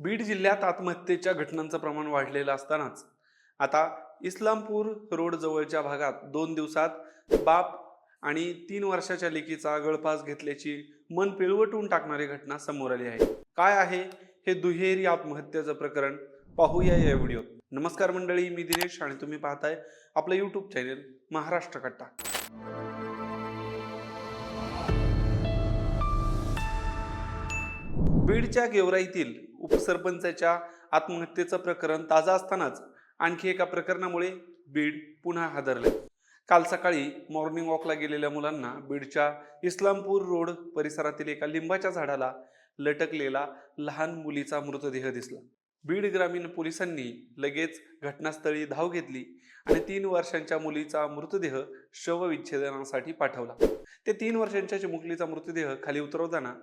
बीड जिल्ह्यात आत्महत्येच्या घटनांचं प्रमाण वाढलेलं असतानाच आता इस्लामपूर रोड जवळच्या भागात दोन दिवसात बाप आणि तीन वर्षाच्या लेकीचा गळफास घेतल्याची मन पिळवटून टाकणारी घटना समोर आली आहे. काय आहे हे दुहेरी आत्महत्येचं प्रकरण? पाहूया या व्हिडिओ. नमस्कार मंडळी मी दिनेश आणि तुम्ही पाहताय आपलं यूट्यूब चॅनेल महाराष्ट्र कट्टा. बीडच्या गेवराईतील उपसरपंचाच्या आत्महत्येचं प्रकरण ताजं असतानाच आणखी एका प्रकरणामुळे बीड पुन्हा हादरले. काल सकाळी मॉर्निंग वॉकला गेलेल्या मुलांना बीडच्या इस्लामपूर रोड परिसरातील एका लिंबाच्या झाडाला लटकलेला लहान मुलीचा मृतदेह दिसला. बीड ग्रामीण पोलिसांनी लगेच घटनास्थळी धाव घेतली आणि तीन वर्षांच्या मुलीचा मृतदेह शवविच्छेदनासाठी पाठवला. ते तीन वर्षांच्या चिमुकलीचा मृतदेह खाली उतरवताना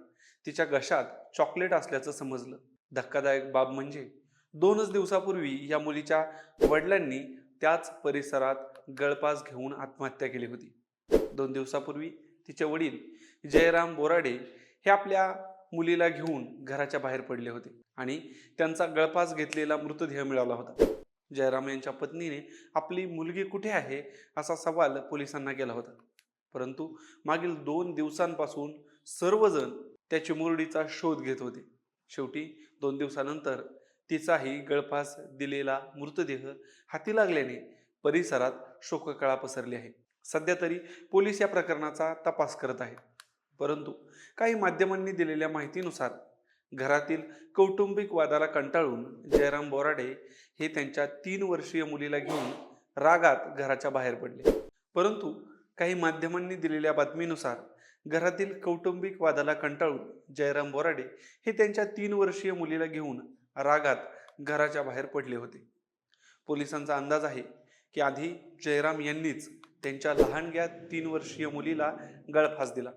तिच्या घशात चॉकलेट असल्याचं समजलं. धक्कादायक बाब म्हणजे दोनच दिवसापूर्वी या मुलीच्या वडिलांनी त्याच परिसरात गळपास घेऊन आत्महत्या केली होती. दोन दिवसापूर्वी तिचे वडील जयराम बोराडे हे आपल्या मुलीला घेऊन घराच्या बाहेर पडले होते आणि त्यांचा गळपास घेतलेला मृतदेह मिळाला होता. जयराम यांच्या पत्नीने आपली मुलगी कुठे आहे असा सवाल पोलिसांना केला होता. परंतु मागील दोन दिवसांपासून सर्वजण त्या चिमुरडीचा शोध घेत होते. शेवटी दोन दिवसानंतर तिचाही गळफास दिलेला मृतदेह हाती लागल्याने परिसरात शोककळा पसरली आहे. सध्या तरी पोलीस या प्रकरणाचा तपास करत आहेत. परंतु काही माध्यमांनी दिलेल्या माहितीनुसार घरातील कौटुंबिक वादाला कंटाळून जयराम बोराडे हे त्यांच्या तीन वर्षीय मुलीला घेऊन रागात घराच्या बाहेर पडले. परंतु काही माध्यमांनी दिलेल्या बातमीनुसार घरातील कौटुंबिक वादाला कंटाळून जयराम बोराडे हे त्यांच्या तीन वर्षीय मुलीला घेऊन रागात घराच्या बाहेर पडले होते. पोलिसांचा अंदाज आहे की आधी जयराम यांनीच त्यांच्या लहानग्या तीन वर्षीय मुलीला गळफास दिला.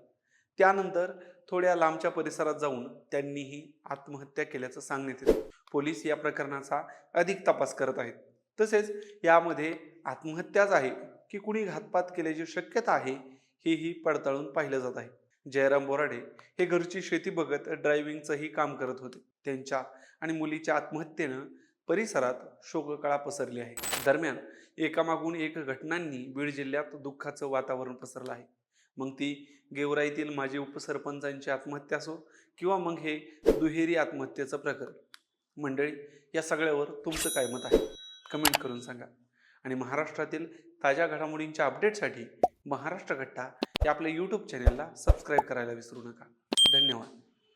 त्यानंतर थोड्या लांबच्या परिसरात जाऊन त्यांनीही आत्महत्या केल्याचं सांगण्यात येतं. पोलीस या प्रकरणाचा अधिक तपास करत आहेत. तसेच यामध्ये आत्महत्याच आहे की कुणी घातपात केल्याची शक्यता आहे हेही पडताळून पाहिलं जात आहे. जयराम बोराडे हे घरची शेती बघत ड्रायव्हिंगचंही काम करत होते. त्यांच्या आणि मुलीच्या आत्महत्येनं परिसरात शोककळा पसरली आहे. दरम्यान एकामागून एक घटनांनी बीड जिल्ह्यात दुःखाचं वातावरण पसरलं आहे. मग ती गेवराईतील माजी उपसरपंचांची आत्महत्या असो किंवा मग हे दुहेरी आत्महत्येचं प्रकरण. मंडळी या सगळ्यावर तुमचं काय मत आहे? कमेंट करून सांगा. आणि महाराष्ट्रातील ताज्या घडामोडींच्या अपडेटसाठी महाराष्ट्र घट्टा या आपल्या यूट्यूब चॅनेलला सबस्क्राईब करायला विसरू नका. धन्यवाद.